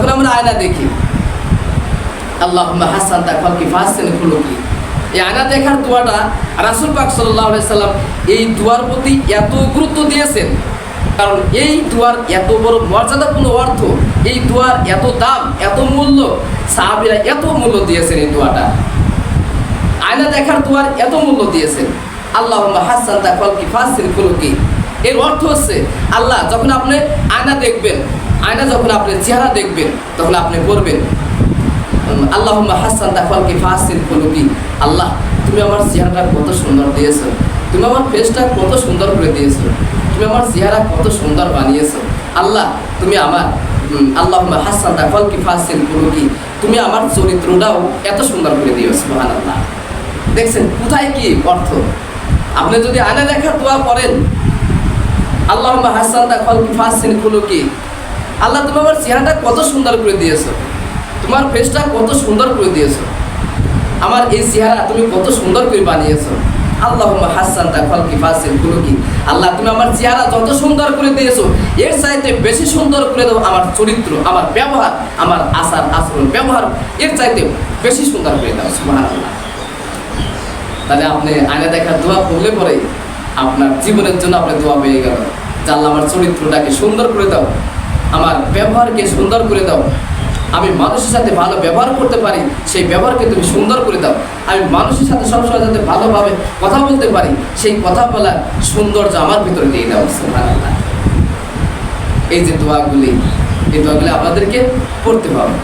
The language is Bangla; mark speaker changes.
Speaker 1: যখন আমরা আয়না দেখি। আল্লাহ হাসান তা এই আয়না দেখার দোয়াটা রাসুল পাক সাল্লাম এই দোয়ার প্রতি এত গুরুত্ব দিয়েছেন। কারণ এই দোয়ার এত বড় মর্যাদাপূর্ণ অর্থ, এই দোয়ার এত দাম, এত মূল্য, সাহাবিরা এত মূল্য দিয়েছেন এই দোয়াটা। আয়না দেখার দোয়ার এত মূল্য দিয়েছেন। আল্লাহ হাসান তা ফলকি ফাহসেন এর অর্থ হচ্ছে আল্লাহ যখন আপনি আয়না দেখবেন, আয়না যখন আপনি চেহারা দেখবেন, তখন আপনি পড়বেন। আল্লাহ হাসান তাফালকে ফাসিল খুলুকি আল্লাহ, তুমি আমার চেহারাটা কত সুন্দর দিয়েছ। তুমি আমার ফেসটা কত সুন্দর করে দিয়েছ। তুমি আমার চেহারা কত সুন্দর বানিয়েছো। আল্লাহ, তুমি আমার আল্লাহ হাসান তাফালকে ফাসিল খুলুকি তুমি আমার চরিত্রটাও এত সুন্দর করে দিয়েছ মহান আল্লাহ দেখছেন, কোথায় কি অর্থ? আপনি যদি আয়না দেখার দোয়া করেন আল্লাহ হাসান তাফালকে ফাসিল খুলুকি। আল্লাহ, তুমি আমার চেহারাটা কত সুন্দর করে দিয়েছ। তোমার ফেসটা কত সুন্দর করে দিয়েছ। আমার এই চেহারা তুমি কত সুন্দর করে বানিয়েছো। আল্লাহ হাসান তাকফাল কি ফাসিলগুলো কি আল্লাহ, তুমি আমার চেহারা যত সুন্দর করে দিয়েছ, এর চাইতে বেশি সুন্দর করে দাও আমার চরিত্র, আমার ব্যবহার, আমার আচার, আচরণ, ব্যবহার, এর চাইতে বেশি সুন্দর করে দাও, সুবহানাল্লাহ। তাহলে আপনি আয়না দেখার দোয়া পড়লে পরে আপনার জীবনের জন্য আপনার দোয়া পেয়ে গেল। যে আমার চরিত্রটাকে সুন্দর করে দাও। আমার ব্যবহারকে সুন্দর করে দাও। আমি মানুষের সাথে ভালো ব্যবহার করতে পারি, সেই ব্যবহারকে তুমি সুন্দর করে দাও। আমি মানুষের সাথে সবসময় যাতে ভালোভাবে কথা বলতে পারি, সেই কথা বলার সৌন্দর্য আমার ভিতরে দিয়ে দাও। এই যে দোয়াগুলি, এই দোয়াগুলি আপনাদেরকে পড়তে হবে।